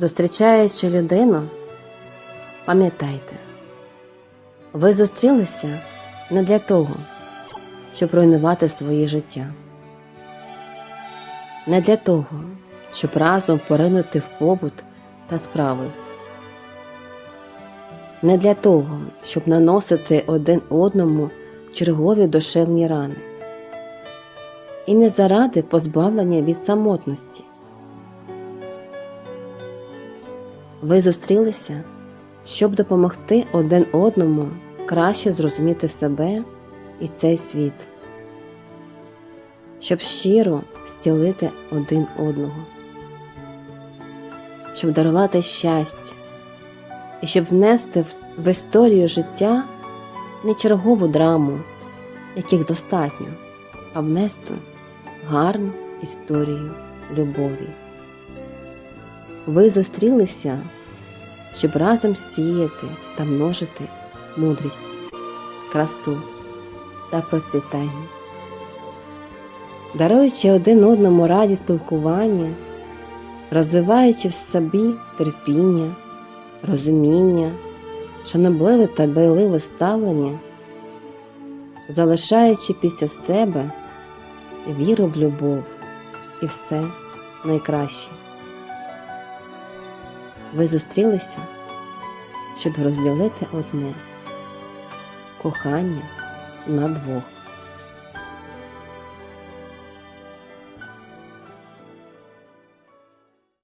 Зустрічаючи людину, пам'ятайте, ви зустрілися не для того, щоб руйнувати своє життя, не для того, щоб разом поринути в побут та справи, не для того, щоб наносити один одному чергові душевні рани, і не заради позбавлення від самотності. Ви зустрілися, щоб допомогти один одному краще зрозуміти себе і цей світ, щоб щиро зцілити один одного, щоб дарувати щастя і щоб внести в- історію життя не чергову драму, яких достатньо, а внести гарну історію любові. Ви зустрілися, щоб разом сіяти та множити мудрість, красу та процвітання, даруючи один одному раді спілкування, розвиваючи в собі терпіння, розуміння, шанобливе та дбайливе ставлення, залишаючи після себе віру в любов і все найкраще. Ви зустрілися, щоб розділити одне кохання на двох.